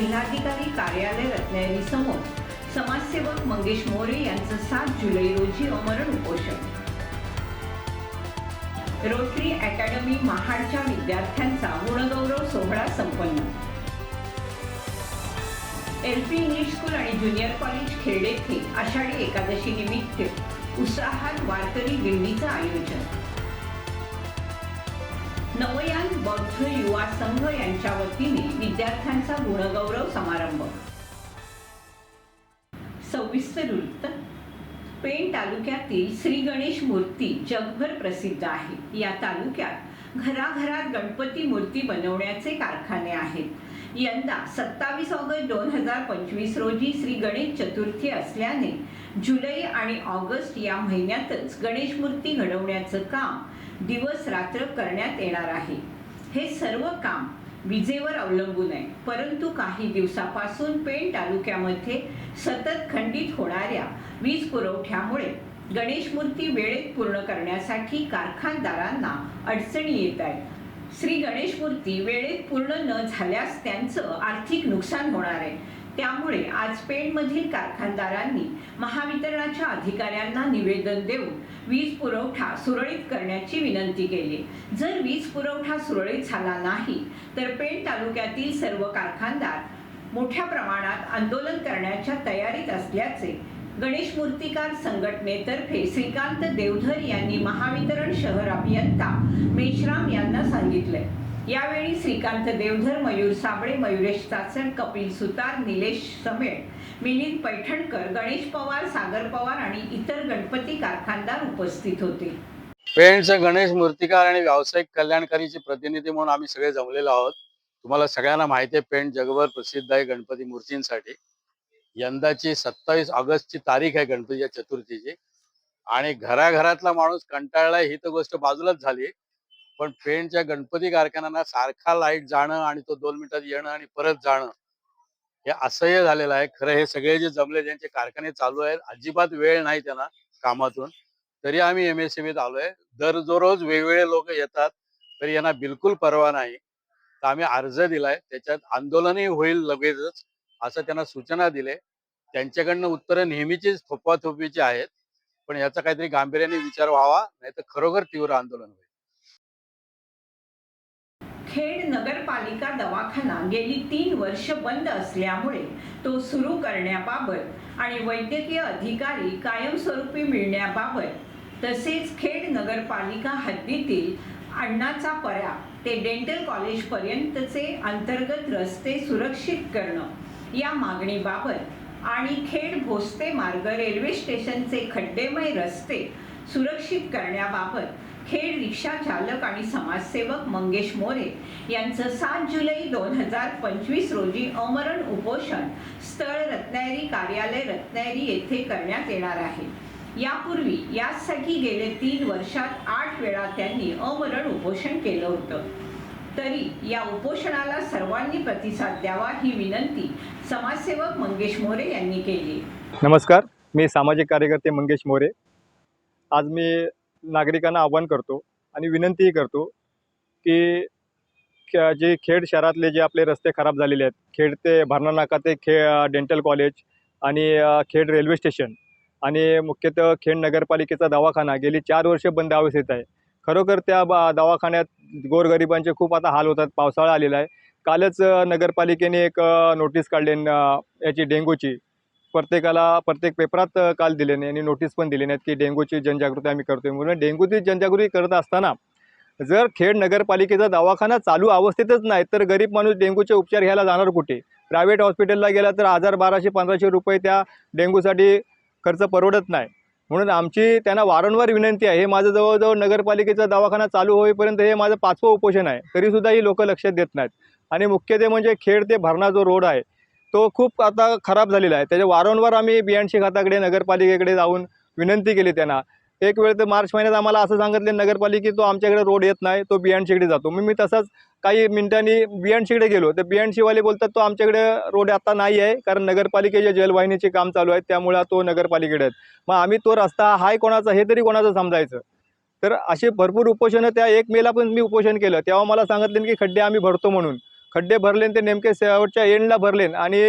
जिल्हाधिकारी कार्यालय रत्नागिरी समोर समाजसेवक मंगेश मोरे यांचं सात जुलै रोजी अमरण उपोषण. रोटरी अकॅडमी महाडच्या विद्यार्थ्यांचा गुणगौरव सोहळा संपन्न. L P English school and junior college खेर्डेथे Ashadhi Ekadashi निमित्त उत्साहात वारकरी दिंडीचं आयोजन. नवयान बौद्ध युवा संघ यांच्या वतीने विद्यार्थ्यांचा गुणगौरव समारंभ. सविस्तर वृत्त. पेण तालुक्यातील श्री गणेश मूर्ती जगभर प्रसिद्ध आहे. या तालुक्यात घराघरात गणपती मूर्ती बनवण्याचे कारखाने आहेत. यंदा सत्तावीस ऑगस्ट दोन हजार पंचवीस रोजी श्री गणेश चतुर्थी असल्याने जुलै आणि ऑगस्ट या महिन्यातच गणेश मूर्ती घडवण्याचं काम दिवस रात्र करण्यात येणार आहे. हे सर्व काम विजेवर अवलंबून आहे. परंतु काही दिवसापासून पेण तालुक्यामध्ये सतत खंडित होणाऱ्या वीज पुरवठ्यामुळे गणेश मूर्ती वेळेत पूर्ण करण्यासाठी कारखानदारांना अडचणी येत आहेत. श्री गणेश मूर्ती वेळेत पूर्ण न झाल्यास त्यांचं आर्थिक नुकसान होणार आहे. त्यामुळे आज पेणमधील कारखानदारांनी महावितरणाच्या अधिकाऱ्यांना निवेदन देऊन वीज पुरवठा सुरळीत करण्याची विनंती केली. जर वीज पुरवठा सुरळीत झाला नाही तर पेण तालुक्यातील सर्व कारखानदार मोठ्या प्रमाणात आंदोलन करण्याच्या तयारीत असल्याचे गणेश मूर्तिकार संघटनेतर्फे श्रीकांत देवधर यांनी महावितरण शहर अभियंता मेश्राम यांना सांगितले. यावेळी श्रीकांत देवधर मयूर साबळे मयुरेश चाचण कपिल सुतार निलेश समेळ मिलिंद पैठणकर गणेश पवार सागर पवार आणि इतर गणपती कारखानदार उपस्थित होते. पेंटचे गणेश मूर्तिकार आणि व्यावसायिक कल्याणकारीचे प्रतिनिधी म्हणून आम्ही सगळे जमलेलो आहोत. तुम्हाला सगळ्यांना माहिती आहे पेंट जगभर प्रसिद्ध आहे गणपती मूर्तींसाठी. यंदाची सत्तावीस ऑगस्टची तारीख आहे गणपतीच्या चतुर्थीची. आणि घराघरातला माणूस कंटाळला ही तर गोष्ट बाजूलाच झाली पण पेणच्या गणपती कारखान्यांना सारखा लाइट जाणं आणि तो दोन मिनिटात येणं आणि परत जाणं हे असह्य झालेलं आहे. खरं हे सगळे जे जमले ज्यांचे कारखाने चालू आहेत अजिबात वेळ नाही त्यांना कामातून. तरी आम्ही एम एस सी आलोय. दर जो रोज वेगवेगळे लोक येतात तरी यांना बिलकुल परवा नाही. तर आम्ही अर्ज दिलाय त्याच्यात आंदोलनही होईल लगेचच असं त्यांना सूचना दिले. त्यांच्याकडनं उत्तरं नेहमीचीच थोपाथोपीची आहेत. पण याचा काहीतरी गांभीर्याने विचार व्हावा नाही तर खरोखर तीव्र आंदोलन होईल. खेड नगरपालिका दवाखाना गेली तीन वर्ष बंद असल्यामुळे तो सुरू करण्याबाबत आणि वैद्यकीय अधिकारी कायमस्वरूपी मिळण्याबाबत तसेच खेड नगरपालिका हद्दीतील अण्णाचा परा ते डेंटल कॉलेजपर्यंतचे अंतर्गत रस्ते सुरक्षित करणं या मागणीबाबत आणि खेड भोसते मार्ग रेल्वे स्टेशनचे खड्डेमय रस्ते सुरक्षित करण्याबाबत खेड रिक्षा चालक आणि समाजसेवक मंगेश मोरे यांचं सात जुलै दोन हजार पंचवीस रोजी अमरण उपोषण स्थळ रत्नागिरी कार्यालय रत्नागिरी येथे करण्यात येणार आहे. यापूर्वी यासाठी गेले तीन वर्षात आठ वेळा त्यांनी अमरण उपोषण केलं होतं. तरी या उपोषणाला सर्वांनी प्रतिसाद द्यावा ही विनंती समाजसेवक मंगेश मोरे यांनी केली. नमस्कार मी सामाजिक कार्यकर्ते मंगेश मोरे. आज मी नागरिकांना आव्हान करतो आणि विनंतीही करतो की जे खेड शहरातले जे आपले रस्ते खराब झालेले आहेत खेड ते भरणा नाका ते खे डेंटल कॉलेज आणि खेड रेल्वे स्टेशन आणि मुख्यतः खेड नगरपालिकेचा दवाखाना गेली चार वर्ष बंद अवस्थेत आहे. खरोखर त्या बा दवाखान्यात गोरगरिबांचे खूप आता हाल होतात पावसाळा आलेला आहे. कालच नगरपालिकेने एक नोटीस काढली याची डेंग्यूची. प्रत्येकाला प्रत्येक पेपरात काल दिले नाही आणि नोटीस पण दिली नाहीत की डेंग्यूची जनजागृती आम्ही करतोय म्हणून. डेंग्यूची जनजागृती करत असताना जर खेड नगरपालिकेचा दवाखाना चालू अवस्थेतच नाही तर गरीब माणूस डेंग्यूचे उपचार घ्यायला जाणार कुठे? प्रायव्हेट हॉस्पिटलला गेला तर हजार बाराशे पंधराशे रुपये त्या डेंग्यूसाठी खर्च परवडत नाही. म्हणून आमची त्यांना वारंवार विनंती आहे हे माझं जवळजवळ नगरपालिकेचा दवाखाना चालू होईपर्यंत हे माझं पाचवं उपोषण आहे तरीसुद्धा ही लोक लक्ष देत नाहीत. आणि मुख्य ते म्हणजे खेड ते भरणा जो रोड आहे तो खूप आता खराब झालेला आहे. त्याच्या वारंवार आम्ही बियाणशी खाताकडे नगरपालिकेकडे जाऊन विनंती केली त्यांना. एक वेळ तर मार्च महिन्यात आम्हाला असं सांगितले नगरपालिकेत तो आमच्याकडे रोड येत नाही तो बियाणशीकडे जातो. मग मी तसाच काही मिनिटांनी बियाणशीकडे गेलो. तर बियाणशीवाले बोलतात तो आमच्याकडे रोड आता नाही आहे कारण नगरपालिकेच्या जलवाहिनीचे काम चालू आहे त्यामुळे तो नगरपालिकेकडे आहेत. मग आम्ही तो रस्ता हाय कोणाचा हे तरी कोणाचं समजायचं. तर असे भरपूर उपोषणं त्या एक मेला पण मी उपोषण केलं. तेव्हा मला सांगितले की खड्डे आम्ही भरतो म्हणून. खड्डे भरले ते नेमके शेवटच्या एंडला भरले आणि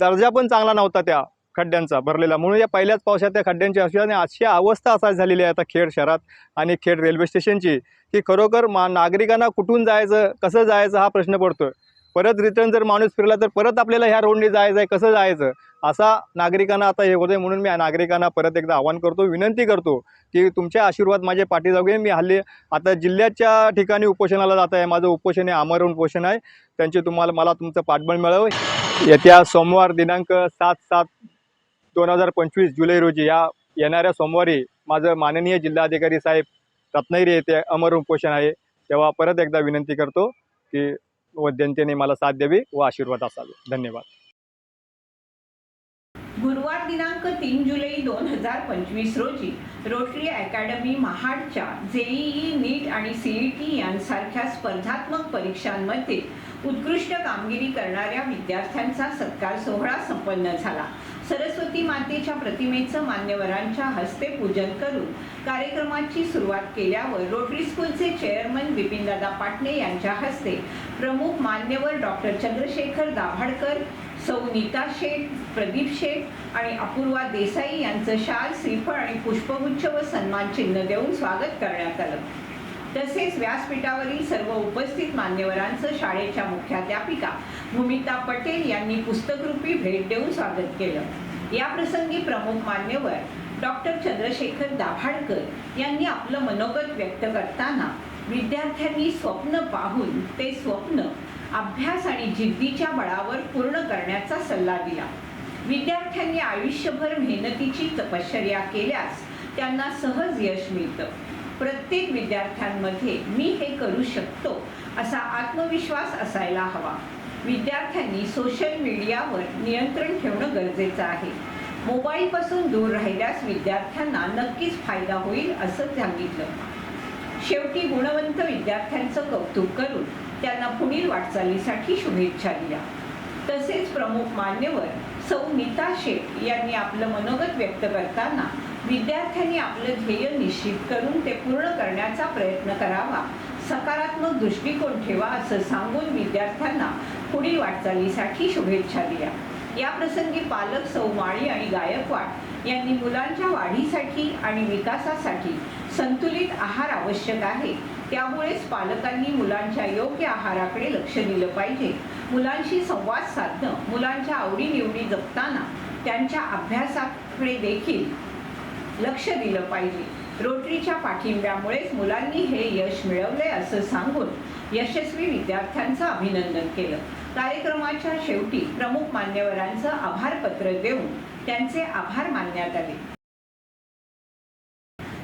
दर्जा पण चांगला नव्हता त्या खड्ड्यांचा भरलेला. म्हणून या पहिल्याच पावसात त्या खड्ड्यांची अशी आणि अशी अवस्था असा झालेली आहे आता खेड शहरात आणि खेड रेल्वे स्टेशनची की खरोखर मा नागरिकांना कुठून जायचं कसं जायचं हा प्रश्न पडतो परत रिटर्न जर माणूस फिरला तर परत आपल्याला ह्या रोडने जायचं आहे कसं जायचं? असा नागरिकांना आता हे होतं म्हणून मी नागरिकांना परत एकदा आवाहन करतो विनंती करतो की तुमचे आशीर्वाद माझे पाठी जाऊ मी हल्ली आता जिल्ह्याच्या ठिकाणी उपोषणाला जात आहे. माझं उपोषण आहे आमरण उपोषण आहे. त्यांचे तुम्हाला मला तुमचं पाठबळ मिळावं. येत्या सोमवार दिनांक सात सात दोन हजार पंचवीस जुलै रोजी या येणाऱ्या सोमवारी माझं माननीय जिल्हाधिकारी साहेब रत्नागिरी येथे अमर उपोषण आहे. तेव्हा परत एकदा विनंती करतो की व जनतेने मला साथ द्यावी व आशीर्वाद असावे. धन्यवाद. गुरुवार दिनांक तीन जुलै दोन हजार पंचवीस रोजी रोटरी अकॅडमी महाडच्या जेईई नीट आणि सीईटी यांसारख्या स्पर्धात्मक परीक्षांमध्ये उत्कृष्ट कामगिरी करणाऱ्या विद्यार्थ्यांचा सत्कार सोहळा संपन्न झाला. सरस्वती मातेच्या प्रतिमेचं मान्यवरांच्या हस्ते पूजन करून कार्यक्रमाची सुरुवात केल्यावर रोटरी स्कूलचे चेअरमन बिपिनदादा पाटणे यांच्या हस्ते प्रमुख मान्यवर डॉक्टर चंद्रशेखर दाभाडकर सौ नीता शेठ प्रदीप शेठ आणि अपूर्वा देसाई यांचं शाल श्रीफळ आणि पुष्पगुच्छ व सन्मान चिन्ह देऊन स्वागत करण्यात आलं. तसेच व्यासपीठावरील सर्व उपस्थित मान्यवरांचं शाळेच्या मुख्याध्यापिका भूमिता पटेल यांनी पुस्तकरूपी भेट देऊन स्वागत केलं. या प्रसंगी प्रमुख मान्यवर डॉक्टर चंद्रशेखर दाभाडकर यांनी आपलं मनोगत व्यक्त करताना विद्यार्थ्यांनी स्वप्न पाहून ते स्वप्न अभ्यास आणि जिद्दीच्या बळावर पूर्ण करण्याचा सल्ला दिला. विद्यार्थ्यांनी आयुष्यभर मेहनतीची तपश्चर्या केल्यास त्यांना सहज यश मिळतं. प्रत्येक विद्यार्थ्यांमध्ये मी हे करू शकतो असा आत्मविश्वास असायला हवा. विद्यार्थ्यांनी सोशल मीडियावर नियंत्रण ठेवणं गरजेचं आहे. मोबाईलपासून दूर राहिल्यास विद्यार्थ्यांना नक्कीच फायदा होईल असं सांगितलं. शेवटी गुणवंत विद्यार्थ्यांचं कौतुक करून त्यांना पुढील वाटचालीसाठी शुभेच्छा दिल्या. तसेच प्रमुख मान्यवर सौ नीता शेठ यांनी आपलं मनोगत व्यक्त करताना विद्यार्थ्यांनी आपलं ध्येय निश्चित करून ते पूर्ण करण्याचा प्रयत्न करावा. सकारात्मक दृष्टिकोन ठेवा असं सांगून विद्यार्थ्यांना पुढील वाटचालीसाठी शुभेच्छा दिल्या. या प्रसंगी पालक सौमाळी आणि गायकवाड यांनी मुलांच्या वाढीसाठी आणि विकासासाठी संतुलित आहार आवश्यक आहे. त्यामुळेच पालकांनी मुलांच्या योग्य आहाराकडे लक्ष दिलं पाहिजे. मुलांशी संवाद साधणं मुलांच्या आवडीनिवडी जपताना त्यांच्या अभ्यासाकडे देखील लक्ष दिलं पाहिजे. रोटरीच्या पाठिंब्यामुळेच मुलांनी हे यश मिळवले असं सांगून यशस्वी विद्यार्थ्यांचं अभिनंदन केलं. कार्यक्रमाच्या शेवटी प्रमुख मान्यवरांचं आभारपत्र देऊन त्यांचे आभार मानण्यात आले.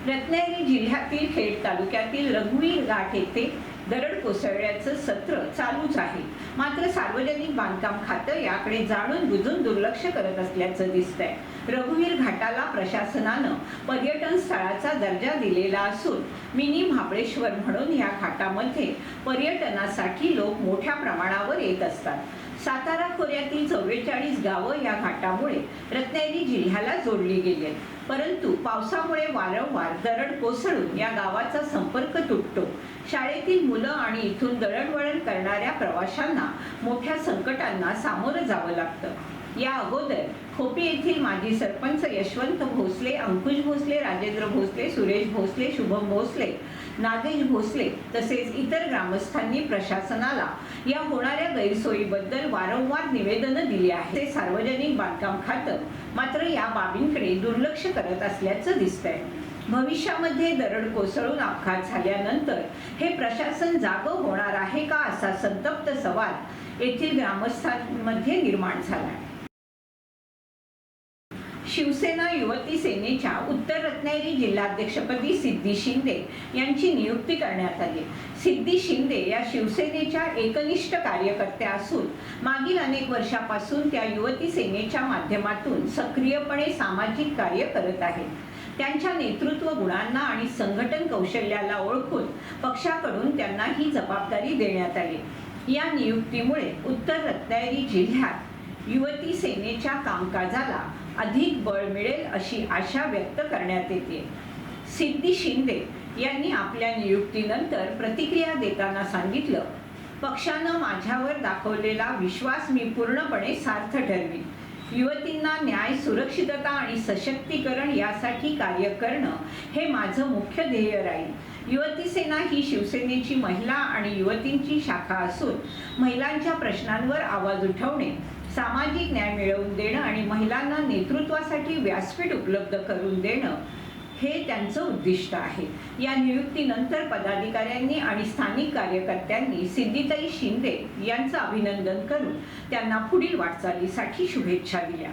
रत्नागिरी जिल्ह्यातील खेड तालुक्यातील रघुवीर घाट येथे दरड कोसळण्याचं सत्र चालूच आहे. मात्र सार्वजनिक बांधकाम खातं याकडे जाणून बुजून दुर्लक्ष करत असल्याचं दिसतंय. रघुवीर घाटाला प्रशासनानं पर्यटन स्थळाचा दर्जा दिलेला असून मिनी महाबळेश्वर म्हणून या घाटामध्ये पर्यटनासाठी लोक मोठ्या प्रमाणावर येत असतात. सातारा खोऱ्यातील चव्वेचाळीस गावं या घाटामुळे रत्नागिरी जिल्ह्याला जोडली गेली आहेत. परंतु पावसामुळे वारंवार दरड कोसळून या गावाचा संपर्क तुटतो. शाळेतील मुलं आणि इथून दळणवळण करणाऱ्या प्रवाशांना मोठ्या संकटांना सामोरं जावं लागतं. या अगोदर खोपी येथील माजी सरपंच यशवंत भोसले अंकुश भोसले राजेंद्र भोसले सुरेश भोसले शुभम भोसले नागेश भोसले तसेच इतर ग्रामस्थांनी प्रशासनाला या होणाऱ्या गैरसोयीबद्दल वारंवार निवेदनं दिली आहेत ते सार्वजनिक बांधकाम खातं मात्र या बाबींकडे दुर्लक्ष करत असल्याचं दिसतंय. भविष्यामध्ये दरड कोसळून अपघात झाल्यानंतर हे प्रशासन जागं होणार आहे का असा संतप्त सवाल येथील ग्रामस्थांमध्ये निर्माण झाला शिवसेना युवती सेनेच्या उत्तर रत्नागिरी जिल्हाध्यक्षपदी सिद्धी शिंदे यांची नियुक्ती करण्यात आली. सिद्धी शिंदे या शिवसेनेच्या एकनिष्ठ कार्यकर्त्या असून मागील अनेक वर्षापासून त्या युवती सेनेच्या माध्यमातून सक्रियपणे सामाजिक कार्य करत आहेत. त्यांच्या नेतृत्व गुणांना आणि संघटन कौशल्याला ओळखून पक्षाकडून त्यांना ही जबाबदारी देण्यात आली. या नियुक्तीमुळे उत्तर रत्नागिरी जिल्ह्यात युवती सेनेच्या कामकाजाला अधिक बळ मिळेल अशी आशा व्यक्त करण्यात येते. सिद्धी शिंदे यांनी आपल्या नियुक्तीनंतर प्रतिक्रिया देताना सांगितलं पक्षानं माझ्यावर दाखवलेला विश्वास मी पूर्णपणे सार्थ ठरवीन. युवतींना न्याय सुरक्षितता आणि सशक्तीकरण यासाठी कार्य करणं हे माझं मुख्य ध्येय राहील. युवती सेना ही शिवसेनेची महिला आणि युवतींची शाखा असून महिलांच्या प्रश्नांवर आवाज उठवणे सामाजिक न्याय मिळवून देणं आणि महिलांना नेतृत्वासाठी व्यासपीठ उपलब्ध करून देणं हे त्यांचं उद्दिष्ट आहे. या नियुक्तीनंतर पदाधिकाऱ्यांनी आणि स्थानिक कार्यकर्त्यांनी सिद्धिताई शिंदे यांचं अभिनंदन करून त्यांना पुढील वाटचालीसाठी शुभेच्छा दिल्या.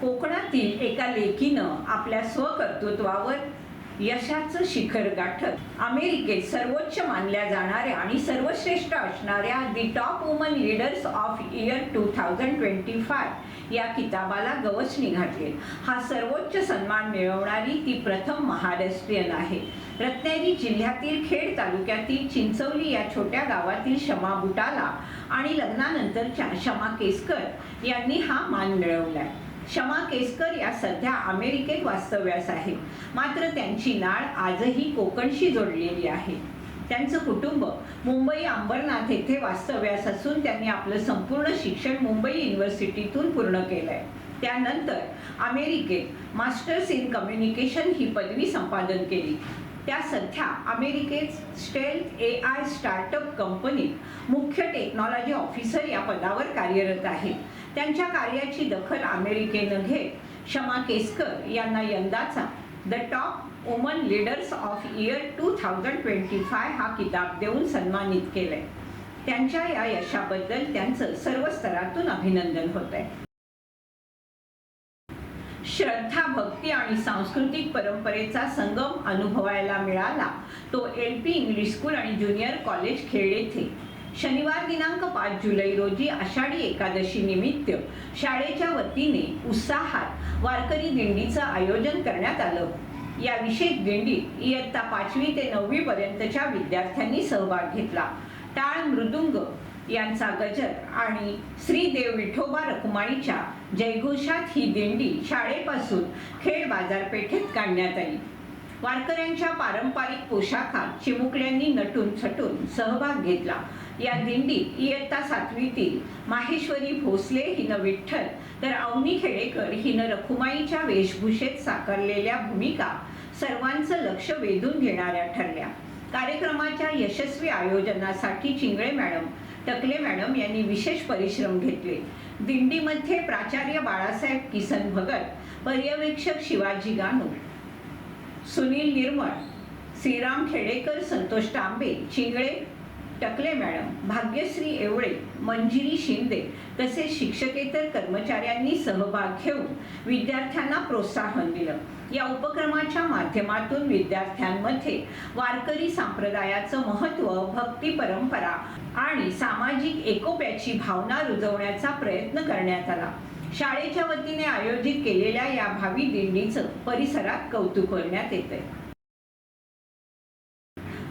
कोकणातील एका लेकीनं आपल्या स्वकर्तृत्वावर यशाचं शिखर गाठत. अमेरिकेत सर्वोच्च मानल्या जाणाऱ्या आणि सर्वश्रेष्ठ असणाऱ्या the top woman leaders of year two thousand twenty five या किताबाला गवसणी घातले. हा सर्वोच्च सन्मान मिळवणारी ती प्रथम महाराष्ट्रीयन आहे. रत्नागिरी जिल्ह्यातील खेड तालुक्यातील चिंचवली या छोट्या गावातील शमा बुटाला आणि लग्नानंतरच्या शमा केसकर यांनी हा मान मिळवलाय. क्षमा केसकर या सध्या अमेरिकेत वास्तव्यास आहेत. मात्र त्यांची नाळ आजही कोकणशी जोडलेली आहे. त्यांचं कुटुंब मुंबई अंबरनाथ येथे वास्तव्यास असून त्यांनी आपलं संपूर्ण शिक्षण मुंबई युनिव्हर्सिटीतून पूर्ण केलंय. त्यानंतर अमेरिकेत मास्टर्स इन कम्युनिकेशन ही पदवी संपादन केली. त्या सध्या अमेरिकेत स्टेल्थ ए आय स्टार्टअप कंपनीत मुख्य टेक्नॉलॉजी ऑफिसर या पदावर कार्यरत आहेत त्यांच्या कार्याची दखल अमेरिकेनं घेत शमा केसकर यांना यंदाचा the top woman leaders of year two thousand twenty five हा किताब देऊन सन्मानित केलंय. त्यांच्या या यशाबद्दल त्यांचं सर्व स्तरातून अभिनंदन होत आहे श्रद्धा भक्ती आणि सांस्कृतिक परंपरेचा संगम अनुभवायला मिळाला. तो L P English school and junior college खेळ येथे शनिवार दिनांक पाच जुलै रोजी आषाढी एकादशी निमित्त शाळेच्या वतीने उत्साहात वारकरी दिंडीचं आयोजन करण्यात आलं. या विशेष दिंडीत इयत्ता पाचवी ते नववी पर्यंतच्या विद्यार्थ्यांनी सहभाग घेतला. टाळ मृदुंग यांचा गजर आणि श्रीदेव विठोबा रखुमाईच्या जयघोषात ही दिंडी शाळेपासून खेड बाजारपेठेत काढण्यात आली. वारकऱ्यांच्या पारंपरिक पोशाखात चिमुकल्यांनी नटून छटून सहभाग घेतला. या दिंडीत इयत्ता सातवीतील माहेश्वरी भोसले हिनं विठ्ठल तर अवनी खेडेकर हिनं रखुमाईच्या वेशभूषेत साकारलेल्या भूमिका सर्वांचं लक्ष वेधून घेणाऱ्या ठरल्या. कार्यक्रमाच्या यशस्वी आयोजनासाठी चिंगळे मॅडम टकले मॅडम यांनी विशेष परिश्रम घेतले. दिंडीमध्ये प्राचार्य बाळासाहेब किसन भगत पर्यवेक्षक शिवाजी गानू सुनील निर्मळ श्रीराम खेडेकर संतोष तांबे चिंगळे टकले मॅडम. भाग्यश्री एवळे मंजिरी शिंदे तसेच शिक्षकेतर कर्मचाऱ्यांनी सहभाग घेऊन विद्यार्थ्यांना प्रोत्साहन दिलं. या उपक्रमाच्या माध्यमातून विद्यार्थ्यांमध्ये वारकरी संप्रदायाचं महत्त्व भक्ती परंपरा आणि सामाजिक एकोप्याची भावना रुजवण्याचा प्रयत्न करण्यात आला. शाळेच्या वतीने आयोजित केलेल्या या भावी दिंडीचं परिसरात कौतुक करण्यात येतंय.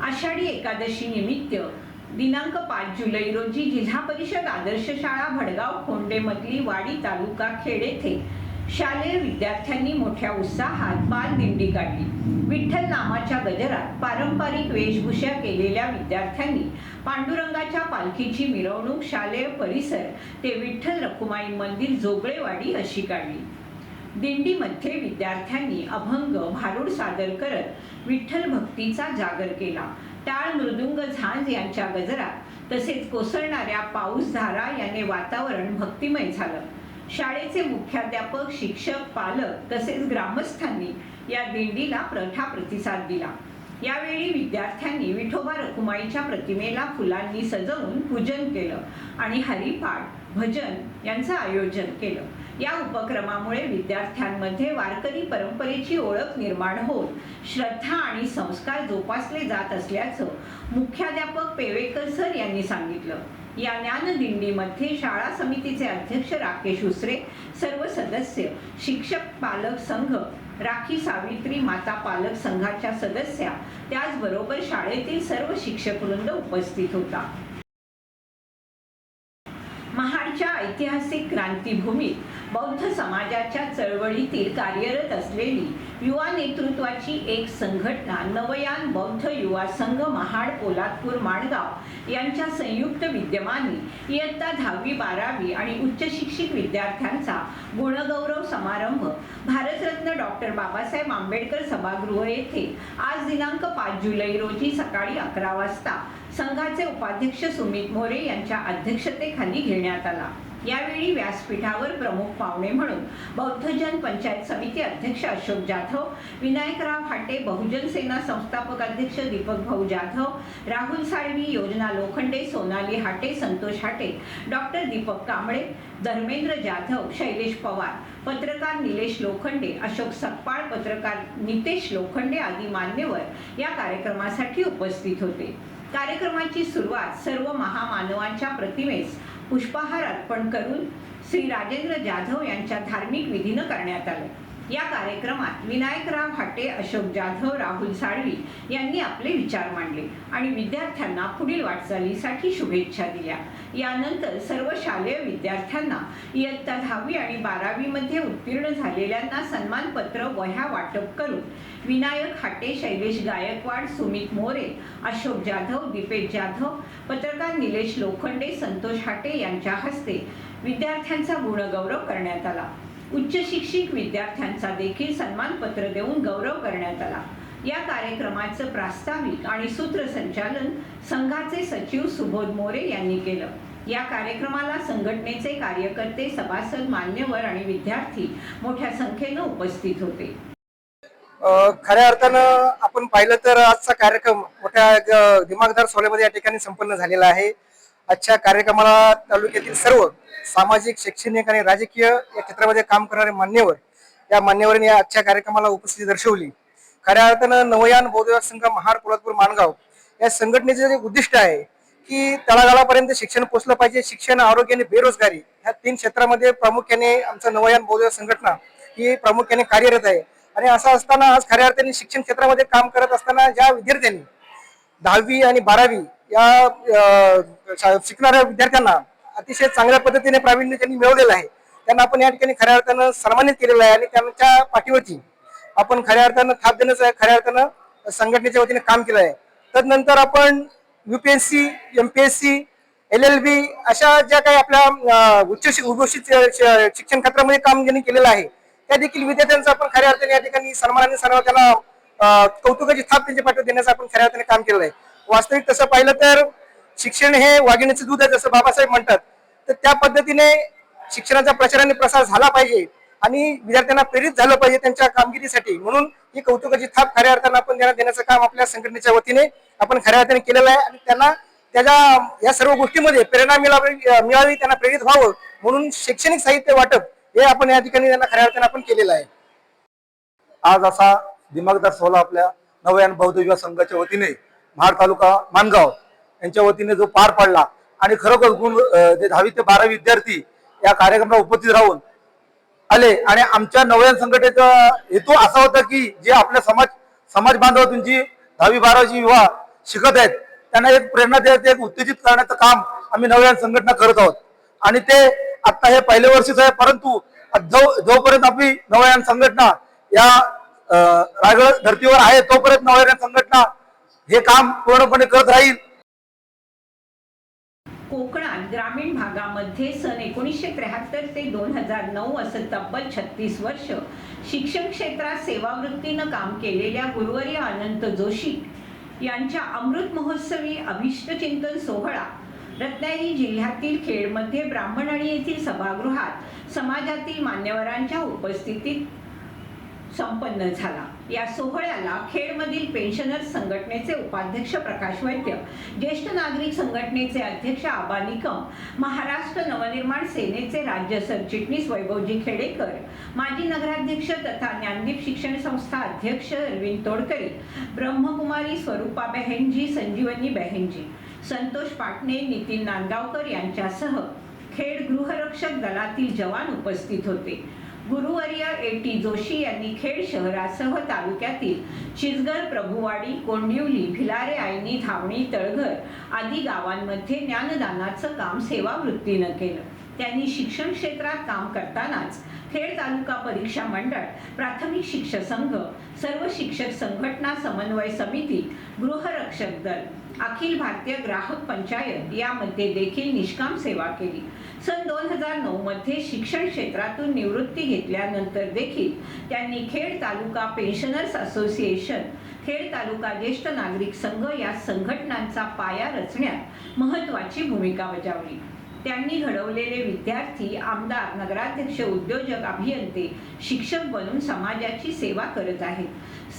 आषाढी एकादशी निमित्त दिनांक पाच जुलै रोजी जिल्हा परिषद आदर्श शाळा भडगाव खोंडेमधली वाडी तालुका खेड येथे शालेय विद्यार्थ्यांनी मोठ्या उत्साहात बाल दिंडी काढली. विठ्ठल नामाच्या गजरात पारंपरिक वेशभूषा केलेल्या विद्यार्थ्यांनी पांडुरंगाच्या पालखीची मिरवणूक शालेय परिसर ते विठ्ठल रखुमाई मंदिर जोगळेवाडी अशी काढली. दिंडीमध्ये विद्यार्थ्यांनी अभंग भारूड सादर करत विठ्ठल भक्तीचा जागर केला. टाळ मृदुंग झांज यांच्या गजरात तसेच कोसळणाऱ्या पाऊस धारा याने वातावरण भक्तिमय झालं. शाळेचे मुख्याध्यापक शिक्षक पालक तसेच ग्रामस्थांनी या दिंडीला प्रथा प्रतिसाद दिला. यावेळी विद्यार्थ्यांनी विठोबा रखुमाईच्या प्रतिमेला फुलांनी सजवून पूजन केलं आणि हरिपाठ भजन यांचं आयोजन केलं. या उपक्रमामुळे विद्यार्थ्यांमध्ये वारकरी परंपरेची ओळख निर्माण होऊन श्रद्धा आणि संस्कार जोपासले जात असल्याचं मुख्याध्यापक पेवेकर सर यांनी सांगितलं. या ज्ञानदिंडीमध्ये शाळा समितीचे अध्यक्ष राकेश उसरे सर्व सदस्य शिक्षक पालक संघ राखी सावित्री माता पालक संघाच्या सदस्या त्याचबरोबर शाळेतील सर्व शिक्षकवृंद उपस्थित होता. महाडच्या ऐतिहासिक क्रांतीभूमीत बौद्ध समाजाच्या चळवळीतील कार्यरत असलेली युवा नेतृत्वाची एक संघटना नवयान बौद्ध युवा संघ महाड पोलादपूर माणगाव यांच्या संयुक्त विद्यमाने इयत्ता दहावी बारावी आणि उच्च शिक्षित विद्यार्थ्यांचा गुणगौरव समारंभ भारतरत्न डॉक्टर बाबासाहेब आंबेडकर सभागृह येथे आज दिनांक पाच जुलै रोजी सकाळी अकरा वाजता संघाचे उपाध्यक्ष सुमित मोरे यांच्या अध्यक्षतेखाली घेण्यात आला. यावेळी व्यासपीठावर प्रमुख पाहुणे म्हणून बौद्धजन पंचायत समिती अध्यक्ष अशोक जाधव विनायकराव हाटे बहुजन सेना संस्थापक अध्यक्ष दीपक भाऊ जाधव राहुल साळवी योजना लोखंडे सोनाली हाटे संतोष हाटे डॉक्टर दीपक कांबळे धर्मेंद्र जाधव शैलेश पवार पत्रकार निलेश लोखंडे अशोक सकपाळ पत्रकार नितेश लोखंडे आदी मान्यवर या कार्यक्रमासाठी उपस्थित होते. कार्यक्रमाची सुरुवात सर्व महामानवांच्या प्रतिमेस पुष्पहार अर्पण करून श्री राजेंद्र जाधव यांच्या धार्मिक विधीनं करण्यात आलं. या कार्यक्रमात विनायकराव हाटे अशोक जाधव राहुल साळवी यांनी आपले विचार मांडले आणि विद्यार्थ्यांना पुढील वाटचालीसाठी शुभेच्छा दिल्या. यानंतर सर्व शालेय विद्यार्थ्यांना इयत्ता दहावी आणि बारावीमध्ये उत्तीर्ण झालेल्यांना सन्मानपत्र वह्या वाटप करून विनायक हाटे शैलेश गायकवाड सुमित मोरे अशोक जाधव दीपेश जाधव पत्रकार निलेश लोखंडे संतोष हाटे यांच्या हस्ते विद्यार्थ्यांचा गुणगौरव करण्यात आला. उच्च शिक्षित विद्यार्थ्यांचा देखील सन्मानपत्र देऊन गौरव करण्यात आला. या कार्यक्रमाचं प्रास्ताविक आणि सूत्रसंचालन संघाचे सचिव सुबोध मोरे यांनी केलं. या कार्यक्रमाला संघटनेचे कार्यकर्ते सभासद मान्यवर आणि विद्यार्थी मोठ्या संख्येनं उपस्थित होते. खऱ्या अर्थानं आपण पाहिलं तर आजचा कार्यक्रम मोठ्या दिमागदार सोहळ्यामध्ये या ठिकाणी संपन्न झालेला आहे. आजच्या कार्यक्रमाला तालुक्यातील सर्व सामाजिक शैक्षणिक आणि राजकीय या क्षेत्रामध्ये काम करणारे मान्यवर या मान्यवरांनी या आजच्या कार्यक्रमाला उपस्थिती दर्शवली. खऱ्या अर्थानं नवयान बौद्ध संघ महार पोलादपूर माणगाव या संघटनेचे जे उद्दिष्ट आहे की तळागाळापर्यंत शिक्षण पोचलं पाहिजे शिक्षण आरोग्य आणि बेरोजगारी ह्या तीन क्षेत्रामध्ये प्रामुख्याने आमचं नवयान बौद्ध संघटना ही प्रामुख्याने कार्यरत आहे. आणि असं असताना आज खऱ्या अर्थाने शिक्षण क्षेत्रामध्ये काम करत असताना ज्या विद्यार्थ्यांनी दहावी आणि बारावी या शा- शिकणाऱ्या विद्यार्थ्यांना अतिशय चांगल्या पद्धतीने प्रावीण्य त्यांनी मिळवलेलं आहे. त्यांना आपण या ठिकाणी खऱ्या अर्थानं सन्मानित केलेलं आहे आणि त्यांच्या पाठीवरती आपण खऱ्या अर्थानं थाप देण्याचं खऱ्या अर्थानं संघटनेच्या वतीने काम केलं आहे. तदनंतर आपण UPSC MPSC L L B अशा ज्या काही आपल्या उच्च उद्घोषित श- शिक्षण क्षेत्रामध्ये काम ज्यांनी केलेलं आहे त्या देखील विद्यार्थ्यांचं आपण खऱ्या अर्थाने या ठिकाणी सन्मानाने सर्व त्यांना कौतुकाची थाप त्यांच्या पाठवून देण्याचं आपण खऱ्या अर्थाने काम केलेलं आहे. वास्तविक तसं पाहिलं तर शिक्षण हे वाघिणीचं दूध आहे जसं बाबासाहेब म्हणतात. तर त्या पद्धतीने शिक्षणाचा प्रचार आणि प्रसार झाला पाहिजे आणि विद्यार्थ्यांना प्रेरित झालं पाहिजे त्यांच्या कामगिरीसाठी. म्हणून ही कौतुकाची थाप खऱ्या अर्थानं आपण त्यांना देण्याचं काम आपल्या संघटनेच्या वतीने आपण खऱ्या अर्थाने केलेलं आहे आणि त्यांना त्याच्या या सर्व गोष्टीमध्ये प्रेरणा मिळावी मिळावी त्यांना प्रेरित व्हावं म्हणून शैक्षणिक साहित्य वाटप हे आपण या ठिकाणी त्यांना खऱ्या अर्थाने आपण केलेलं आहे. आज असा दिमागदार सोहळा आपल्या नवयान बौद्ध युवा संघाच्या वतीने महाड तालुका मानगाव यांच्या वतीने जो पार पडला आणि खरोखर गुण जे दहावी ते बारावी विद्यार्थी या कार्यक्रमाला उपस्थित राहून आले आणि आमच्या नवयान संघटनेचा हेतू असा होता की जे आपल्या समाज समाज बांधवातून जी दहावी बारावीची युवा शिकत आहेत त्यांना एक प्रेरणा द्यायचं एक उत्तेजित करण्याचं काम आम्ही नवयान संघटना करत आहोत. आणि ते आता हे पहिल्या वर्षीच आहे परंतु जो जोपर्यंत आपली नवयान संघटना या रायगड धर्तीवर आहे तोपर्यंत नवयान संघटना हे काम पूर्णपणे करत राहील. कोकणात ग्रामीण भागामध्ये सन एकोणीसशे त्र्याहत्तर ते दोन हजार नऊ असं तब्बल छत्तीस वर्ष शिक्षण क्षेत्रात सेवावृत्तीनं काम केलेल्या गुरुवर्य अनंत जोशी यांच्या अमृत महोत्सवी अभिष्टचिंतन सोहळा रत्नागिरी जिल्ह्यातील खेडमध्ये ब्राह्मणवाडी येथील सभागृहात समाजातील मान्यवरांच्या उपस्थितीत संपन्न झाला. या सोहळ्याला खेडमधील पेन्शनर संघटनेचे उपाध्यक्ष प्रकाश वैद्य ज्येष्ठ नागरिक संघटनेचे अध्यक्ष आबा निकम महाराष्ट्र नवनिर्माण सेनेचे राज्य सरचिटणीस वैभवजी खेडेकर माजी नगराध्यक्ष तथा ज्ञानदीप शिक्षण संस्था अध्यक्ष अरविंद तोडकरी ब्रह्मकुमारी स्वरूपा बहेनजी संजीवनी बेहेनजी संतोष पाटणे नितीन नांदगावकर यांच्यासह खेड गृहरक्षक दलातील जवान उपस्थित होते. गुरुवर्य ए टी जोशी यांनी खेड शहरासह तालुक्यातील चिचगर प्रभुवाडी कोंडिवली भिलारे आयनी धावणी तळघर आदी गावांमध्ये ज्ञानदानाचं काम सेवावृत्तीनं केलं. त्यांनी शिक्षण क्षेत्रात काम करतानाच खेड तालुका परीक्षा मंडळ प्राथमिक शिक्षक संघ सर्व शिक्षक संघटना समन्वय समिती गृहरक्षक दल अखिल भारतीय ग्राहक पंचायत यामध्ये देखील निष्काम सेवा केली. सन दोन हजार नऊ मध्ये शिक्षण क्षेत्रातून निवृत्ती घेतल्यानंतर देखील त्यांनी खेड तालुका पेन्शनर्स असोसिएशन खेड तालुका ज्येष्ठ नागरिक संघ या संघटनांचा पाया रचण्यात महत्वाची भूमिका बजावली. त्यांनी घडवलेले विद्यार्थी आमदार नगराध्यक्ष उद्योजक अभियंते शिक्षक बनून समाजाची सेवा करत आहेत.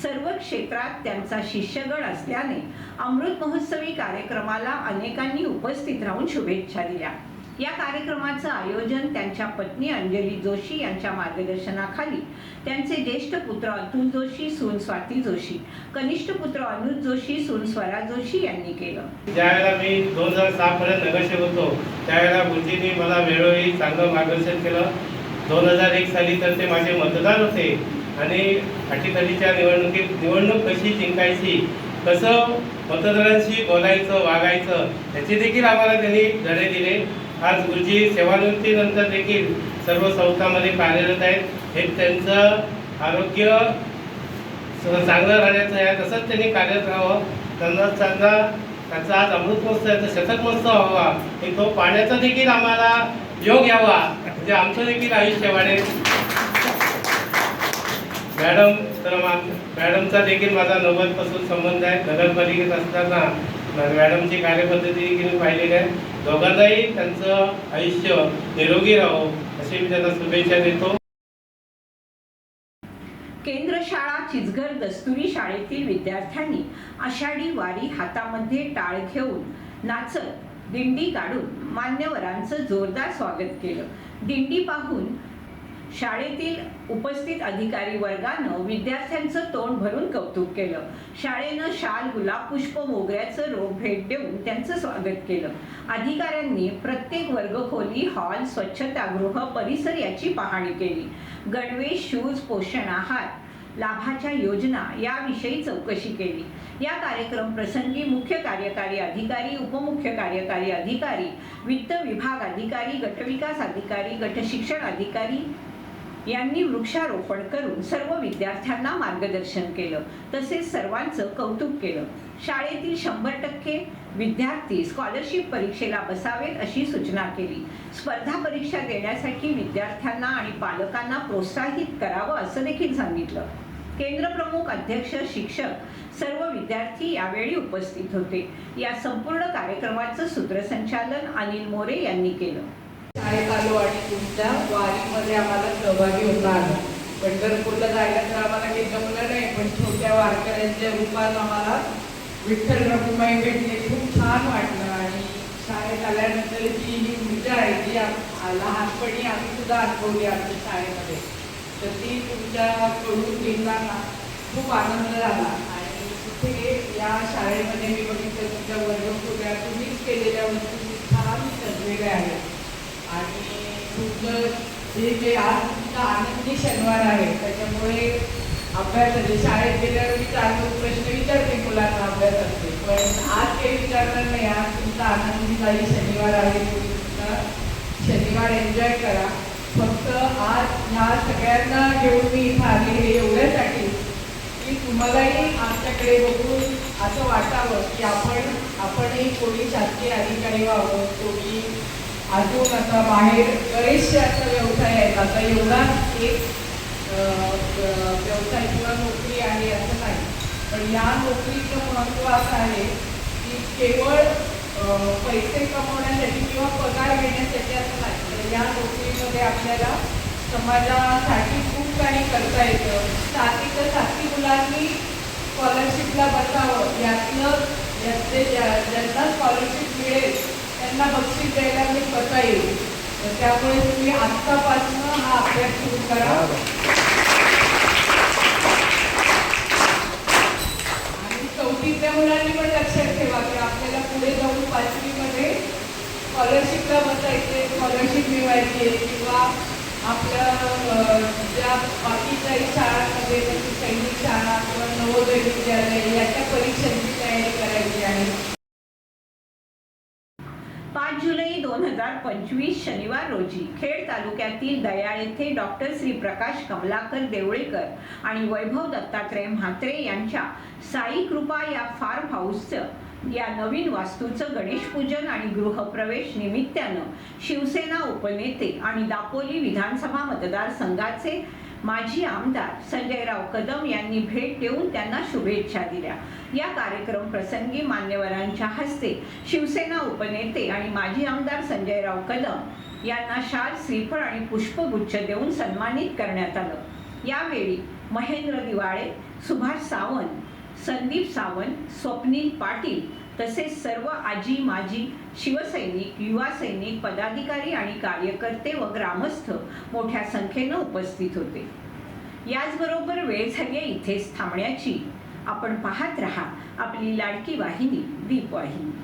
सर्व क्षेत्रात त्यांचा शिष्यगण असल्याने अमृत महोत्सवी कार्यक्रमाला अनेकांनी उपस्थित राहून शुभेच्छा दिल्या. या कार्यक्रमाचं आयोजन त्यांच्या पत्नी अंजली जोशी यांच्या मार्गदर्शनाखाली. त्यांचे ज्येष्ठ पुत्र अतुल जोशी सून स्वाती जोशी कनिष्ठ पुत्र अनुज जोशी सून स्वरा जोशी यांनी केलं. ज्यावेळेला मी दोन हजार सहा पर्यंत नगरसेवक होतो त्यावेळेला गुरुजींनी मला वेळोवेळी चांगलं मार्गदर्शन केलं. दोन हजार एक साली तर ते माझे मतदार होते आणि अटीतटीच्या निवडणुकीत निवडणूक कशी जिंकायची कसं मतदारांशी बोलायचं वागायचं याचे देखील आम्हाला त्यांनी धडे दिले. आज गुरुजी सेवानिवृत्तीनंतर देखील सर्व संस्थांमध्ये कार्यरत आहेत. हे त्यांचं आरोग्य चांगलं राहण्याचं आहे. तसंच त्यांनी कार्यरत राहावं. त्यांना त्यांना त्यांचा आज अमृत महोत्सवाचा शतक महोत्सव व्हावा. हे तो पाण्याचा देखील आम्हाला योग यावा. म्हणजे आमचं देखील आयुष्य वाढेल. मॅडम तर मॅडमचा देखील माझा नव्वदपासून संबंध आहे. नगरपालिकेत असताना मॅडमची कार्यपद्धती देखील मी पाहिलेली आहे. दोघांनाही त्यांचं आयुष्य निरोगी राहो अशी मी त्यांना शुभेच्छा देतो. केंद्र शाळा चिचघर दस्तुरी शाळेतील विद्यार्थ्यांनी आषाढी वारी हातामध्ये टाळ घेऊन नाचत दिंडी काढून मान्यवरांचं जोरदार स्वागत केलं. दिंडी पाहून शाळेतील उपस्थित अधिकारी वर्गानं विद्यार्थ्यांचं तोंड भरून कौतुक केलं. शाळेनं शाल गुलाब पुष्प मोगऱ्याचं रोप भेट देऊन त्यांचं स्वागत केलं. अधिकाऱ्यांनी प्रत्येक वर्गखोली हॉल स्वच्छतागृह परिसर याची पाहणी केली. गणवेश शूज पोषण आहार लाभाच्या योजना याविषयी चौकशी केली. या कार्यक्रम प्रसंगी मुख्य कार्यकारी अधिकारी उपमुख्य कार्यकारी अधिकारी वित्त विभाग अधिकारी गटविकास अधिकारी गटशिक्षण अधिकारी यांनी वृक्षारोपण करून सर्व विद्यार्थ्यांना मार्गदर्शन केलं. तसेच सर्वांचं कौतुक केलं. शाळेतील शंभर टक्के विद्यार्थी स्कॉलरशिप परीक्षेला बसावेत अशी सूचना केली. स्पर्धा परीक्षा देण्यासाठी विद्यार्थ्यांना आणि पालकांना प्रोत्साहित करावं असं देखील सांगितलं. केंद्र प्रमुख अध्यक्ष शिक्षक सर्व विद्यार्थी यावेळी उपस्थित होते. या संपूर्ण कार्यक्रमाचं सूत्रसंचालन अनिल मोरे यांनी केलं. शाळेत आलो आणि तुमच्या वारीमध्ये आम्हाला सहभागी होता आलं. पंढरपूरला जायला तर आम्हाला काही जमलं नाही पण छोट्या वारकऱ्यांच्या रूपात आम्हाला विठ्ठल रघुमाई भेटले. खूप छान वाटलं आणि शाळेत आल्यानंतर जी ही मुलगा आहे जी लहानपणी आम्ही सुद्धा अनुभवली आमच्या शाळेमध्ये. तर ती तुमच्याकडून घेताना खूप आनंद झाला. आणि तिथे या शाळेमध्ये मी बघितलं तुमच्या वर्गखोल्या तुम्हीच केलेल्या वस्तू खूप छान सजलेल्या आहेत आणि तुमचं जे जे आज आनंदी शनिवार आहे त्याच्यामुळे अभ्यासाचे शाळेत गेल्यावर मी चार दोन प्रश्न विचारते मुलांना अभ्यासाचे. पण आज ते विचारणार नाही आज तुमचा आनंदीदायी शनिवार आहे तुमचा शनिवार एन्जॉय करा. फक्त आज ह्या सगळ्यांना घेऊन मी इथं आले हे एवढ्यासाठी की तुम्हालाही आमच्याकडे बघून असं वाटावं की आपण आपणही कोणी शासकीय अधिकारी व्हावं कोणी अजून आता बाहेर बरेचसे आता व्यवसाय आहेत. आता एवढा एक व्यवसाय किंवा नोकरी आहे असं नाही. पण या नोकरीचं महत्त्व असं आहे की केवळ पैसे कमवण्यासाठी किंवा पगार घेण्यासाठी असं नाही. तर या नोकरीमध्ये आपल्याला समाजासाठी खूप काही करता येतं. तर सातवी मुलांनी स्कॉलरशिपला बसावं. यातलं ज्या ज्यांना स्कॉलरशिप मिळेल त्यांना बक्षीस द्यायला मी स्वतः येईल. तर त्यामुळे तुम्ही आत्तापासून हा अभ्यास सुरू करा. आणि चौथीतल्या मुलांनी पण लक्षात ठेवा की आपल्याला पुढे जाऊन पाचवीमध्ये स्कॉलरशिपला बसायचे स्कॉलरशिप मिळवायची आहे किंवा आपल्या ज्या बाकी काही शाळांमध्ये जसं सैनिक शाळा किंवा नवोदय विद्यालय याच्या परीक्षांची तयारी करायची आहे पाच जुलै दोन हजार पंचवीस शनिवार रोजी खेड तालुक्यातील दयाळ येथे डॉक्टर श्री प्रकाश कमलाकर देवळेकर आणि वैभव दत्तात्रय म्हात्रे यांच्या साई कृपा या फार्म हाऊसचं या नवीन वास्तूचं गणेश पूजन आणि गृहप्रवेश निमित्तानं शिवसेना उपनेते आणि दापोली विधानसभा मतदारसंघाचे माजी आमदार संजयराव कदम यांनी भेट देऊन त्यांना शुभेच्छा दिल्या. या कार्यक्रम प्रसंगी मान्यवरांच्या हस्ते शिवसेना उपनेते आणि माजी आमदार संजयराव कदम यांना शाल श्रीफळ आणि पुष्पगुच्छ देऊन सन्मानित करण्यात आलं. यावेळी महेंद्र दिवाळे सुभाष सावंत संदीप सावंत स्वप्नील पाटील तसेच सर्व आजी माजी शिवसैनिक युवा सैनिक पदाधिकारी आणि कार्यकर्ते व ग्रामस्थ मोठ्या संख्येनं उपस्थित होते. याचबरोबर वेळ झाली इथेच थांबण्याची. आपण पाहत रहा आपली लाडकी वाहिनी दीपवाहिनी.